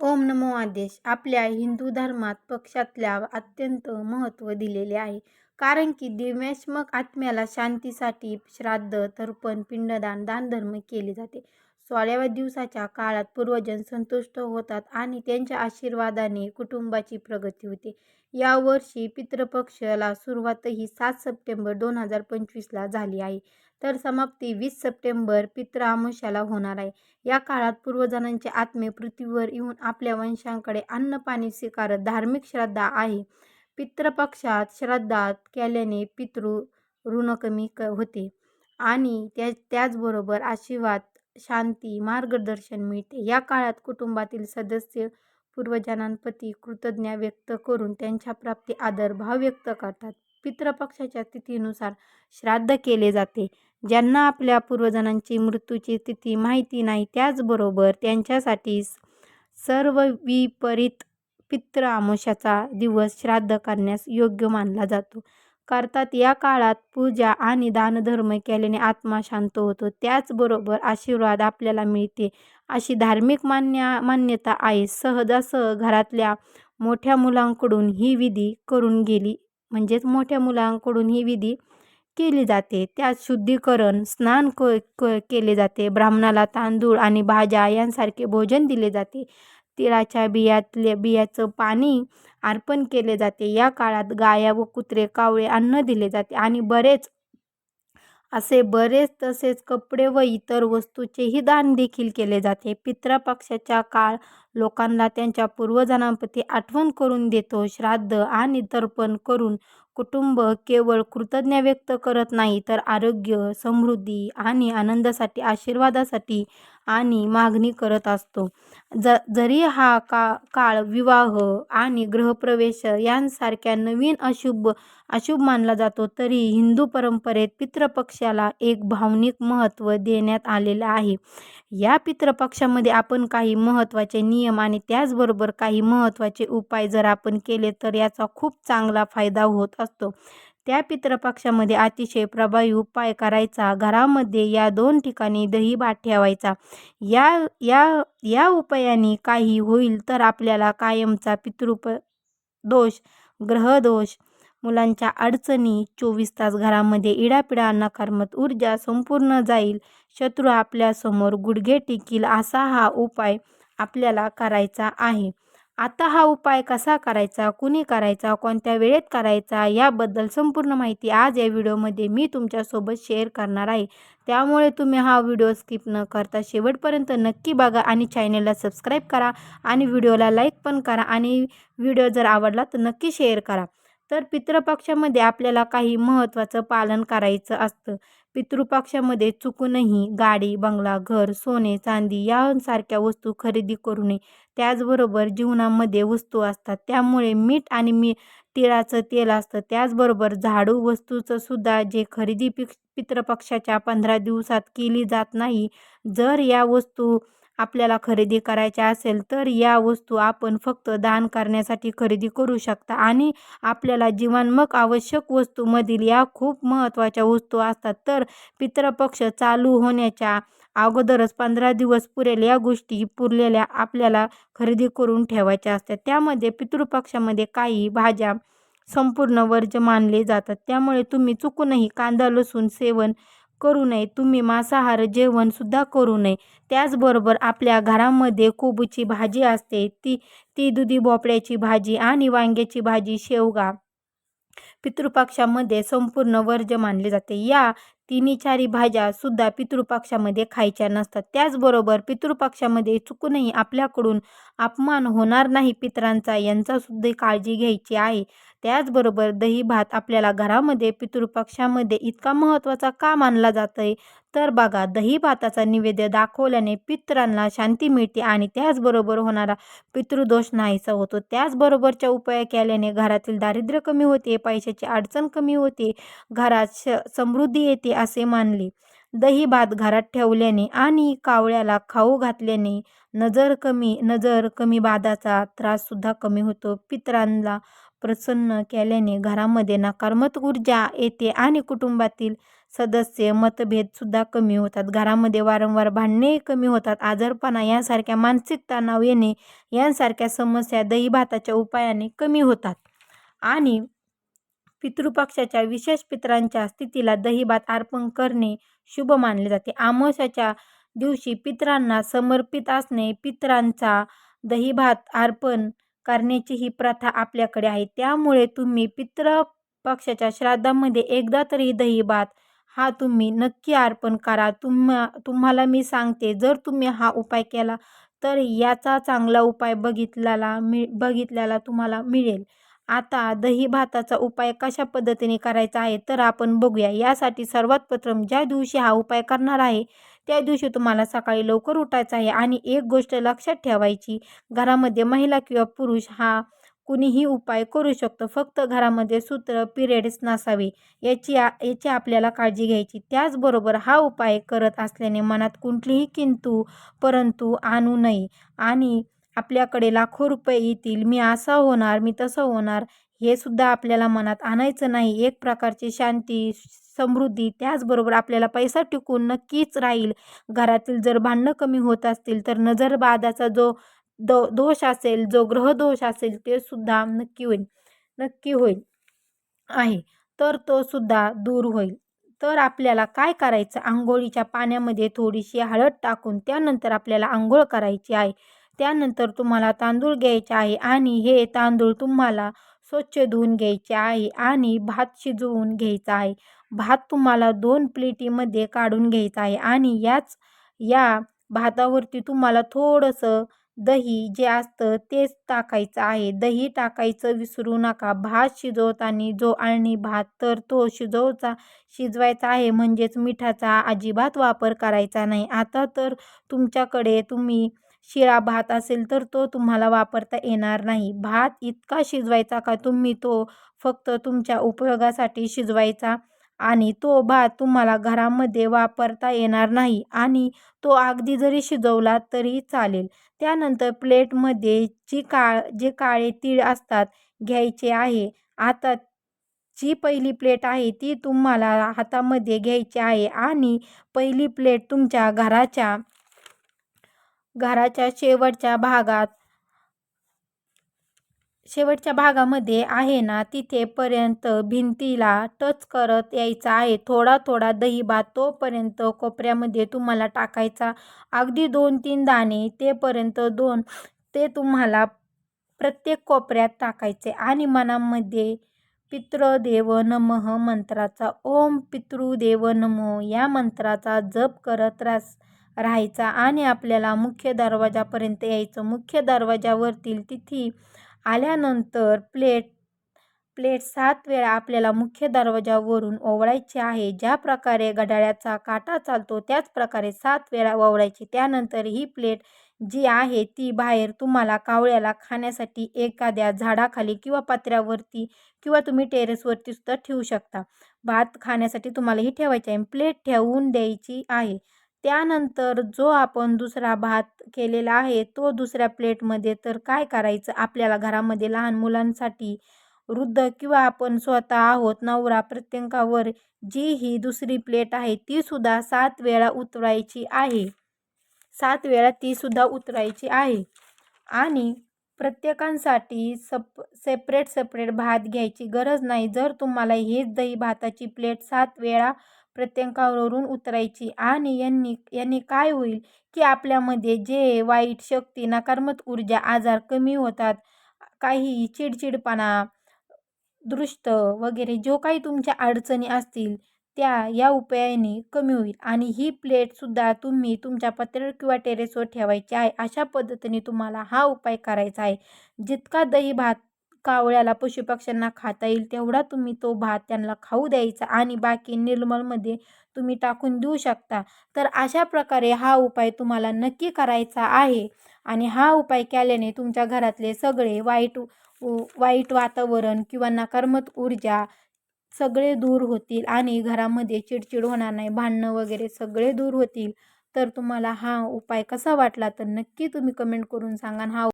ओम नमो आदेश. आपल्या हिंदू धर्मात पक्षातल्या अत्यंत महत्त्व दिलेले आहे. कारण की दिव्यात्मक आत्म्याला शांतीसाठी श्राद्ध तर्पण पिंडदान दानधर्म केले जाते. सोळाव्या दिवसाच्या काळात पूर्वजन संतुष्ट होतात आणि त्यांच्या आशीर्वादाने कुटुंबाची प्रगती होते. यावर्षी पितृपक्षाला सुरुवातही सात सप्टेंबर दोन हजार पंचवीसला झाली आहे. तर समाप्ती वीस सप्टेंबर पितृ अमावस्याला होणार आहे. या काळात पूर्वजनांचे आत्मे पृथ्वीवर येऊन आपल्या वंशांकडे अन्न पाणी स्वीकारत धार्मिक श्रद्धा आहे. पितृपक्षात श्रद्धा केल्याने पितृ ऋण कमी क होते आणि त्या त्याचबरोबर आशीर्वाद शांती मार्गदर्शन मिळते. या काळात कुटुंबातील सदस्य पूर्वजनांप्रती कृतज्ञ व्यक्त करून त्यांच्या प्राप्ती आदर भाव व्यक्त करतात. पितृपक्षाच्या तिथीनुसार श्राद्ध केले जाते. ज्यांना आपल्या पूर्वजांची मृत्यूची तिथी माहिती नाही त्याचबरोबर त्यांच्यासाठी सर्व विपरीत पितृ अमावस्याचा दिवस श्राद्ध करण्यास योग्य मानला जातो. करतात. या काळात पूजा आणि दानधर्म केल्याने आत्मा शांत होतो. त्याचबरोबर आशीर्वाद आपल्याला मिळते. अशी धार्मिक मान्य मान्यता आहे. सहजासह घरातल्या मोठ्या मुलांकडून ही विधी करून गेली म्हणजेच मोठ्या मुलांकडून ही विधी केली जाते. त्यात शुद्धीकरण स्नान क क केले जाते. ब्राह्मणाला तांदूळ आणि भाज्या यांसारखे भोजन दिले जाते. तिळाच्या बियातले बियाचं पाणी अर्पण केले जाते. या काळात गाया व कुत्रे कावळे अन्न दिले जाते आणि बरेच असे बरेच तसेच कपडे व इतर वस्तूचेही दान देखील केले जाते. पितृपक्षाच्या काळ लोकांना त्यांच्या पूर्वजनांप्रती आठवण करून देतो. श्राद्ध आणि तर्पण करून कुटुंब केवळ कृतज्ञ व्यक्त करत नाही तर आरोग्य समृद्धी आणि आनंदासाठी आशीर्वादासाठी आणि मागणी करत असतो. ज जरी हा का काळ विवाह आणि ग्रहप्रवेश यांसारख्या नवीन अशुभ अशुभ मानला जातो तरी हिंदू परंपरेत पितृपक्षाला एक भावनिक महत्त्व देण्यात आलेलं आहे. या पितृपक्षामध्ये आपण काही महत्त्वाचे नियम आणि त्याचबरोबर काही महत्त्वाचे उपाय जर आपण केले तर याचा खूप चांगला फायदा होत असतो. त्या पितृपक्षामध्ये अतिशय प्रभावी उपाय करायचा. घरामध्ये या दोन ठिकाणी दहीभात ठेवायचा. या या या उपायाने काही होईल तर आपल्याला कायमचा पितृप दोष ग्रहदोष मुलांच्या अडचणी चोवीस तास घरामध्ये इडापिडा नकारमत ऊर्जा संपूर्ण जाईल. शत्रू आपल्यासमोर गुडघे टिकील असा हा उपाय आपल्याला करायचा आहे. आता हा उपाय कसा करायचा कुणी करायचा कोणत्या वेळेत करायचा याबद्दल संपूर्ण माहिती आज या व्हिडिओमध्ये मी तुमच्यासोबत शेअर करणार आहे. त्यामुळे तुम्ही हा व्हिडिओ स्किप न करता शेवटपर्यंत नक्की बघा आणि चॅनलला सबस्क्राईब करा आणि व्हिडिओला लाईक पण करा आणि व्हिडिओ जर आवडला तर नक्की शेअर करा. तर पितृपक्षामध्ये आपल्याला काही महत्त्वाचं पालन करायचं असतं. पितृपक्षामध्ये चुकूनही गाडी बंगला घर सोने चांदी यांसारख्या वस्तू खरेदी करू नये. त्याचबरोबर जीवनामध्ये वस्तू असतात. त्यामुळे मीठ आणि मी तिळाचं तेल असतं. त्याचबरोबर झाडू वस्तूचं सुद्धा जे खरेदी पिक पितृपक्षाच्या पंधरा दिवसात केली जात नाही जर या वस्तू आपल्याला खरेदी करायच्या असेल तर या वस्तू आपण फक्त दान करण्यासाठी खरेदी करू शकता आणि आपल्याला जीवनमक आवश्यक वस्तूमधील या खूप महत्त्वाच्या वस्तू असतात. तर पितृपक्ष चालू होण्याच्या अगोदरच पंधरा दिवस पुरेल या गोष्टी पुरलेल्या आपल्याला खरेदी करून ठेवायच्या असतात. त्यामध्ये पितृपक्षामध्ये काही भाज्या संपूर्ण वर्ज मानले जातात. त्यामुळे तुम्ही चुकूनही कांदा लसूण सेवन करू नये. तुम्ही मांसाहार जेवणसुद्धा करू नये. त्याचबरोबर आपल्या घरामध्ये कोबूची भाजी असते. ती ती दुधी भोपळ्याची भाजी आणि वांग्याची भाजी शेवगा. पितृपक्षामध्ये संपूर्ण वर्ज मानले जाते. या तिन्ही चारी भाज्या सुद्धा पितृपक्षामध्ये खायच्या नसतात. त्याचबरोबर पितृपक्षामध्ये चुकूनही आपल्याकडून अपमान होणार नाही पितरांचा यांचासुद्धा काळजी घ्यायची आहे. त्याचबरोबर दही भात आपल्याला घरामध्ये पितृपक्षामध्ये इतका महत्त्वाचा का मानला जात आहे तर बघा दही भाताचा निवेद्य दाखवल्याने पितरांना शांती मिळते आणि त्याचबरोबर होणारा पितृदोष नाहीसा होतो. त्याचबरोबरच्या उपाय केल्याने घरातील दारिद्र्य कमी होते पैशाची अडचण कमी होते. घरात श समृद्धी येते असे मानले. दही भात घरात ठेवल्याने आणि कावळ्याला खाऊ घातल्याने नजर कमी नजर कमी बाधाचा त्राससुद्धा कमी होतो. पितरांना प्रसन्न केल्याने घरामध्ये नकारात्मक ऊर्जा येते आणि कुटुंबातील सदस्य मतभेदसुद्धा कमी होतात. घरामध्ये वारंवार भांडणे कमी होतात. आजारपणा यांसारख्या मानसिक तणाव येणे यांसारख्या समस्या दही भाताच्या उपायाने कमी होतात. आणि पितृपक्षाच्या विशेष पितरांच्या स्थितीला दहीभात अर्पण करणे शुभ मानले जाते. आमोशाच्या दिवशी पितरांना समर्पित असणे पितरांचा दहीभात अर्पण करण्याची ही प्रथा आपल्याकडे आहे. त्यामुळे तुम्ही पितृ पक्षाच्या श्राद्धामध्ये एकदा तरी दहीभात हा तुम्ही नक्की अर्पण करा. तुम्हा तुम्हाला मी सांगते जर तुम्ही हा उपाय केला तर याचा चांगला उपाय बघितल्याला मि बघितल्याला तुम्हाला मिळेल. आता दही भाताचा उपाय कशा पद्धतीने करायचा आहे तर आपण बघूया. यासाठी सर्वात प्रथम ज्या दिवशी हा उपाय करणार आहे त्या दिवशी तुम्हाला सकाळी लवकर उठायचं आहे आणि एक गोष्ट लक्षात ठेवायची घरामध्ये महिला किंवा पुरुष हा कुणीही उपाय करू शकतो. फक्त घरामध्ये सूत्र पिरियड्स नसावे याची याची आपल्याला काळजी घ्यायची. त्याचबरोबर हा उपाय करत असल्याने मनात कुठलीही किंतू परंतु आणू नये आणि आपल्याकडे लाखो रुपये येतील मी असा होणार मी तसं होणार हे सुद्धा आपल्याला मनात आणायचं नाही. एक प्रकारची शांती समृद्धी त्याचबरोबर आपल्याला पैसा टिकून नक्कीच राहील. घरातील जर भांडणं कमी होत असतील तर नजरबादाचा जो दो दोष असेल जो ग्रहदोष असेल ते सुद्धा नक्की होईल नक्की होईल आहे. तर तो सुद्धा दूर होईल. तर आपल्याला काय करायचं? आंघोळीच्या पाण्यामध्ये थोडीशी हळद टाकून त्यानंतर आपल्याला आंघोळ करायची आहे. त्यानंतर तुम्हाला तांदूळ घ्यायचे आहे आणि हे तांदूळ तुम्हाला स्वच्छ धुवून घ्यायचे आहे आणि भात शिजवून घ्यायचा आहे. भात तुम्हाला दोन प्लेटीमध्ये काढून घ्यायचा आहे आणि याच या भातावरती तुम्हाला थोडंसं दही जे असतं तेच टाकायचं आहे. दही टाकायचं विसरू नका. भात शिजवताना जो आणि भात तर तो शिजवचा शिजवायचा आहे म्हणजेच मिठाचा अजिबात वापर करायचा नाही. आता तर तुमच्याकडे तुम्ही शिळा भात असेल तर तो तुम्हाला वापरता येणार नाही. भात इतका शिजवायचा का तुम्ही तो फक्त तुमच्या उपयोगासाठी शिजवायचा आणि तो भात तुम्हाला घरामध्ये वापरता येणार नाही आणि तो अगदी जरी शिजवला तरी चालेल. त्यानंतर प्लेटमध्ये जी काळ जे काळे तीळ असतात घ्यायचे आहे. आता जी पहिली प्लेट आहे ती तुम्हाला हातामध्ये घ्यायची आहे आणि पहिली प्लेट तुमच्या घराच्या घराच्या शेवटच्या भागात शेवटच्या भागामध्ये आहे ना तिथेपर्यंत भिंतीला टच करत यायचा आहे. थोडा थोडा दहीभात तोपर्यंत कोपऱ्यामध्ये तुम्हाला टाकायचा. अगदी दोन तीन दाणे तेपर्यंत दोन ते तुम्हाला प्रत्येक कोपऱ्यात टाकायचे. आणि मनामध्ये पितृदेव नमः मंत्राचा ओम पितृदेव नमो या मंत्राचा जप करत रास राहायचा आणि आपल्याला मुख्य दरवाजापर्यंत यायचं. मुख्य दरवाजावरतील तिथी आल्यानंतर प्लेट प्लेट सात वेळा आपल्याला मुख्य दरवाजावरून ओवळायची आहे. ज्या प्रकारे घड्याळ्याचा काटा चालतो त्याच प्रकारे सात वेळा ओवळायची. त्यानंतर ही प्लेट जी आहे ती बाहेर तुम्हाला कावळ्याला खाण्यासाठी एखाद्या झाडाखाली किंवा पत्र्यावरती किंवा तुम्ही टेरेसवरती सुद्धा ठेवू शकता. भात खाण्यासाठी तुम्हाला ही ठेवायची आहे. प्लेट ठेवून द्यायची आहे. त्यानंतर जो आपण दुसरा भात केलेला आहे तो दुसऱ्या प्लेटमध्ये तर काय करायचं? आपल्याला घरामध्ये लहान मुलांसाठी वृद्ध किंवा आपण स्वतः आहोत नवरा प्रत्येकावर जी ही दुसरी प्लेट आहे तीसुद्धा सात वेळा उतरायची आहे. सात वेळा तीसुद्धा उतरायची आहे. आणि प्रत्येकांसाठी सप सेपरेट सेपरेट भात घ्यायची गरज नाही. जर तुम्हाला हेच दही भाताची प्लेट सात वेळा प्रत्येकावरून उतरायची. आणि यांनी यांनी काय होईल की आपल्यामध्ये जे वाईट शक्ती नकारात्मक ऊर्जा आजार कमी होतात काही चिडचिडपणा दृष्ट वगैरे जो काही तुमच्या अडचणी असतील त्या या उपायाने कमी होईल. आणि ही प्लेटसुद्धा तुम्ही तुमच्या पत्र्यावर किंवा टेरेसवर ठेवायची आहे. अशा पद्धतीने तुम्हाला हा उपाय करायचा आहे. जितका दही भात कावळ्याला पशुपक्ष्यांना खाता येईल तेवढा तुम्ही तो भात त्यांना खाऊ द्यायचा आणि बाकी निर्मलमध्ये तुम्ही टाकून देऊ शकता. तर अशा प्रकारे हा उपाय तुम्हाला नक्की करायचा आहे. आणि हा उपाय केल्याने तुमच्या घरातले सगळे वाईट वाईट वातावरण किंवा नकारात्मक ऊर्जा सगळे दूर होतील आणि घरामध्ये चिडचिड होणार नाही भांडणं वगैरे सगळे दूर होतील. तर तुम्हाला हा उपाय कसा वाटला तर नक्की तुम्ही कमेंट करून सांगा हा